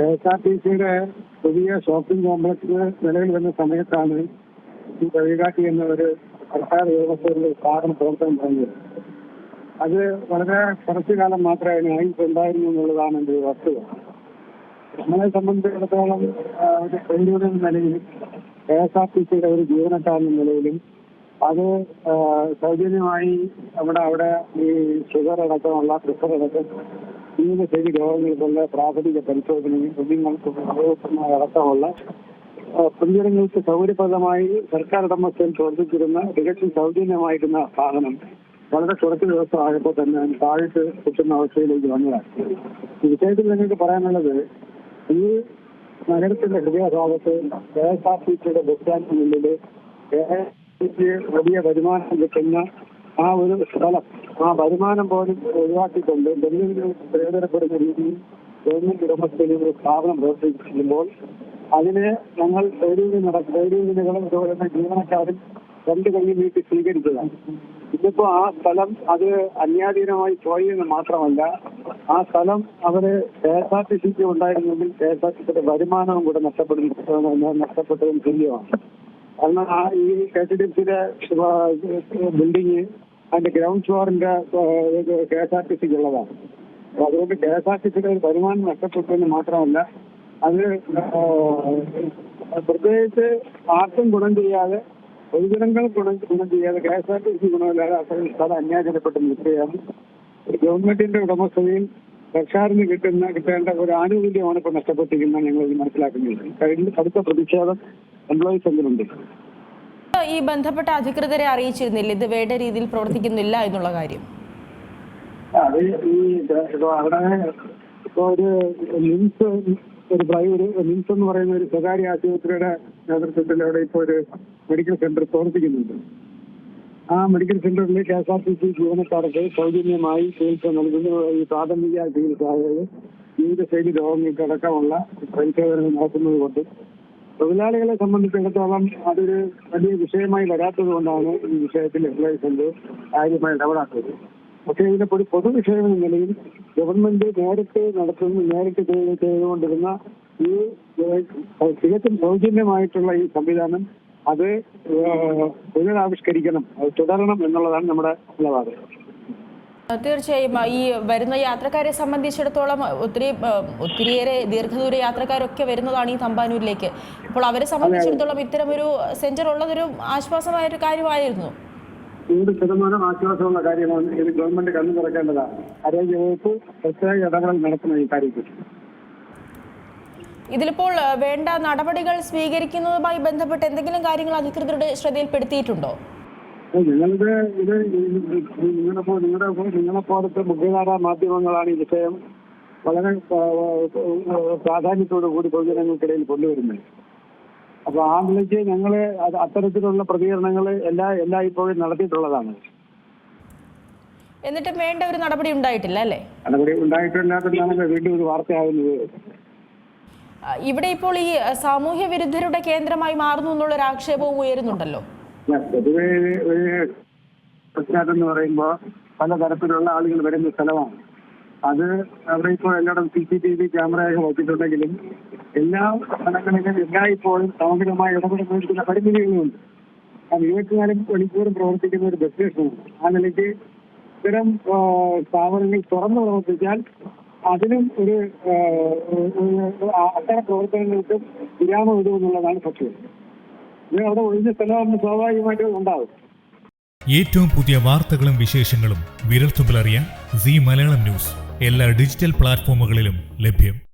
K S R T സിയുടെ പുതിയ shopping complex നിലവിൽ വന്ന സമയത്താണ് ഈ വഴികാട്ടി എന്ന ഒരു സർക്കാർ ഉദ്യോഗസ്ഥരുടെ സ്ഥാപന പ്രവർത്തനം തുടങ്ങിയത് അത് വളരെ കുറച്ചു കാലം മാത്രമേ അതിന് ആയിട്ടുണ്ടായിരുന്നു എന്നുള്ളതാണ് എന്റെ ഒരു വസ്തുത. നമ്മളെ സംബന്ധിച്ചിടത്തോളം ഒരു ട്രേഡ് യൂണിയൻ നിലയിൽ കെ എസ് ആർ ടി സിയുടെ ഒരു ജീവനക്കാരൻ നിലയിലും അത് സൗജന്യമായി നമ്മുടെ അവിടെ ഈ ഷുഗർ അടക്കമുള്ള പ്രഷർ അടക്കം ജീവിതശൈലി രോഗങ്ങൾക്കുള്ള പ്രാഥമിക പരിശോധനയും കുഞ്ഞുങ്ങൾക്ക് ഉപയോഗപ്പെടുന്ന അടക്കമുള്ള ആ, പൊതുജനങ്ങൾക്ക് സൗകര്യപ്രദമായി സർക്കാർ ഉടമസ്ഥയിൽ പ്രവർത്തിച്ചിരുന്ന തികച്ചും സൗജന്യമായിരുന്ന സാധനം വളരെ കുറച്ച് ദിവസമായപ്പോൾ തന്നെ താഴ്ത്ത് കിട്ടുന്ന അവസ്ഥയിലേക്ക് വന്നതാണ്. ഈ വിഷയത്തിൽ നിങ്ങൾക്ക് പറയാനുള്ളത് ഈ നഗരത്തിന്റെ ഹൃദയഭാഗത്ത് കെ എസ് ആർ ടി സിയുടെ bus സ്റ്റാൻഡിനുള്ളിൽ K S R T C വലിയ വരുമാനം കിട്ടുന്ന ആ ഒരു സ്ഥലം ആ വരുമാനം പോലും ഒഴിവാക്കിക്കൊണ്ട് ബന്ധുവിന് പ്രയോജനപ്പെടുന്ന രീതിയിൽ ഗവൺമെന്റ് ഉടമസ്ഥയിൽ ഒരു സ്ഥാപനം പ്രവർത്തിക്കുമ്പോൾ അതിനെ ഞങ്ങൾ ട്രേഡ് യൂണിയനുകളും അതുപോലെ തന്നെ ജീവനക്കാരും രണ്ട് കൈ വീട്ടിൽ സ്വീകരിച്ചതാണ്. ഇന്നിപ്പോ ആ സ്ഥലം അത് അന്യാധീനമായി പോയി എന്ന് മാത്രമല്ല ആ സ്ഥലം അവർ കെ എസ് ആർ ടി സിക്ക് ഉണ്ടായിരുന്നെങ്കിൽ കെ എസ് ആർ ടി സിയുടെ വരുമാനവും കൂടെ നഷ്ടപ്പെടുന്ന നഷ്ടപ്പെട്ടതും തുല്യമാണ്. കാരണം ആ ഈ കെ ടി ഡി സിയുടെ ബിൽഡിങ് അതിന്റെ ഗ്രൗണ്ട് ഫ്ലോറിന്റെ കെ എസ് ആർ ടി സിക്ക് ഉള്ളതാണ് അപ്പൊ അതുകൊണ്ട് കെ എസ് ആർ ടി സിയുടെ ഒരു വരുമാനം നഷ്ടപ്പെട്ടു എന്ന് മാത്രമല്ല അത് പ്രത്യേകിച്ച് ആർക്കും ഗുണം ചെയ്യാതെ പൊതുജനങ്ങൾ ഗുണം ഗുണം ചെയ്യാതെ K S R T C ഗുണമില്ലാതെ അത്രയും സ്ഥലം അന്യാചരപ്പെട്ട് നിൽക്കുകയാണ്. ഗവൺമെന്റിന്റെ ഉടമസ്ഥതയിൽ സർക്കാരിന് കിട്ടുന്ന കിട്ടേണ്ട ഒരു ആനുകൂല്യമാണ് ഇപ്പോൾ നഷ്ടപ്പെട്ടിരിക്കുന്നത് ഞങ്ങൾ ഇത് മനസ്സിലാക്കുന്നില്ല കഴിഞ്ഞ കടുത്ത പ്രതിഷേധം എംപ്ലോയീസ് എങ്കിലുണ്ട് ഈ ബന്ധപ്പെട്ട അധികൃതരെ അറിയിച്ചിരുന്നില്ല. ഇത് വേണ്ട രീതിയിൽ പ്രവർത്തിക്കുന്നില്ല എന്നുള്ള കാര്യം. ഈ ഒരു ഒരു പ്രൈവറ്റ് നിംസ് എന്ന് പറയുന്ന ഒരു സ്വകാര്യ ആശുപത്രിയുടെ നേതൃത്വത്തിൽ അവിടെ ഇപ്പോൾ ഒരു മെഡിക്കൽ സെന്റർ പ്രവർത്തിക്കുന്നുണ്ട്. ആ മെഡിക്കൽ സെന്ററിൽ K S R T C ജീവനക്കാർക്ക് സൗജന്യമായി ചികിത്സ നൽകുന്ന. ഈ പ്രാഥമിക ചികിത്സ അതായത് ജീവിതശൈലി രോഗങ്ങൾക്ക് അടക്കമുള്ള പരിശോധനകൾ നടത്തുന്നത് കൊണ്ട് തൊഴിലാളികളെ സംബന്ധിച്ചിടത്തോളം അതൊരു വലിയ വിഷയമായി വരാത്തത് കൊണ്ടാണ് ഈ വിഷയത്തിൽ എംപ്ലോയീസ് കാര്യമായി ഇടപെടാത്തത്. പക്ഷേ ഇതിന്റെ ഒരു പൊതുവിഷയം എന്ന നിലയിൽ ഗവൺമെന്റ് നേരത്തെ നടത്തുന്ന നേരത്തെ ചെയ്ത് ചെയ്തുകൊണ്ടിരുന്ന ഈ തികച്ചും സൗജന്യമായിട്ടുള്ള ഈ സംവിധാനം അത് പുനരാവിഷ്കരിക്കണം അത് തുടരണം എന്നുള്ളതാണ് നമ്മുടെ നിലപാട്. തീർച്ചയായും ഈ വരുന്ന യാത്രക്കാരെ സംബന്ധിച്ചിടത്തോളം ഒത്തിരി ഒത്തിരിയേറെ ദീർഘദൂര യാത്രക്കാരൊക്കെ വരുന്നതാണ് ഈ തമ്പാനൂരിലേക്ക്. അപ്പോൾ അവരെ സംബന്ധിച്ചിടത്തോളം ഇത്തരമൊരു സെന്റർ ഉള്ളതൊരു ആശ്വാസമായ ഒരു കാര്യമായിരുന്നു. നൂറ് ശതമാനം ആശ്വാസമുള്ള കാര്യമാണ് ഇത് ഗവൺമെന്റ് കണ്ണു തുറക്കേണ്ടതാണ്. ആരോഗ്യവകുപ്പ് പ്രത്യേക ഇടപെടൽ നടത്തണം ഈ കാര്യത്തിൽ. ഇതിലിപ്പോൾ വേണ്ട നടപടികൾ സ്വീകരിക്കുന്നതുമായി ബന്ധപ്പെട്ട് എന്തെങ്കിലും കാര്യങ്ങൾ അധികൃതരുടെ ശ്രദ്ധയിൽപ്പെടുത്തിയിട്ടുണ്ടോ? നിങ്ങളുടെ ഇത് നിങ്ങളുടെ നിങ്ങളുടെ പോലത്തെ മുഖ്യധാരാ മാധ്യമങ്ങളാണ് ഈ വിഷയം വളരെ പ്രാധാന്യത്തോടു കൂടി പൊതുജനങ്ങൾക്കിടയിൽ കൊണ്ടുവരുന്നത്. അപ്പൊ ആ നിലയ്ക്ക് ഞങ്ങൾ അത്തരത്തിലുള്ള പ്രതികരണങ്ങൾ എല്ലാ എല്ലാ ഇപ്പോഴും നടത്തിയിട്ടുള്ളതാണ്. എന്നിട്ട് വേണ്ട ഒരു നടപടി ഉണ്ടായിട്ടില്ല അല്ലേ? നടപടി ഉണ്ടായിട്ടില്ലാത്തതാണ് വീണ്ടും ഒരു വാർത്തയാകുന്നത് ഇവിടെ ഇപ്പോൾ ഈ സാമൂഹ്യ വിരുദ്ധരുടെ കേന്ദ്രമായി മാറുന്നു എന്നുള്ള ഒരു ആക്ഷേപവും ഉയരുന്നുണ്ടല്ലോ. പൊതുവെ ഒരു- പ്രശ്നം എന്ന് പറയുമ്പോൾ പലതരത്തിലുള്ള ആളുകൾ വരുന്ന സ്ഥലമാണ്. അത് അവിടെ ഇപ്പോൾ എല്ലായിടം സി സി ടി വി ക്യാമറയൊക്കെ വെച്ചിട്ടുണ്ടെങ്കിലും എല്ലാ സ്ഥലങ്ങളിലും എല്ലായ്പ്പോഴും സാമൂഹികമായി ഇടപെടുന്ന ചില പരിമിതികളുമുണ്ട് അത് ഇരുപത്തിനാല് മണിക്കൂറും പ്രവർത്തിക്കുന്ന ഒരു ബസ് സ്റ്റേഷനാണ് ആ നിലയ്ക്ക് ഇത്തരം സ്ഥാപനങ്ങൾ തുറന്നു പ്രവർത്തിച്ചാൽ അതിനും ഒരു അത്തരം പ്രവർത്തനങ്ങൾക്കും വിരാമം ഇടുമെന്നുള്ളതാണ് സത്യം. അവിടെ ഒഴിഞ്ഞ സ്ഥലമാകുമ്പോൾ സ്വാഭാവികമായിട്ടും ഉണ്ടാവും. ഏറ്റവും പുതിയ വാർത്തകളും വിശേഷങ്ങളും വിരൽത്തുമ്പിലറിയാൻ സി മലയാളം ന്യൂസ്. എല്ലാ ഡിജിറ്റൽ പ്ലാറ്റ്ഫോമുകളിലും ലഭ്യം.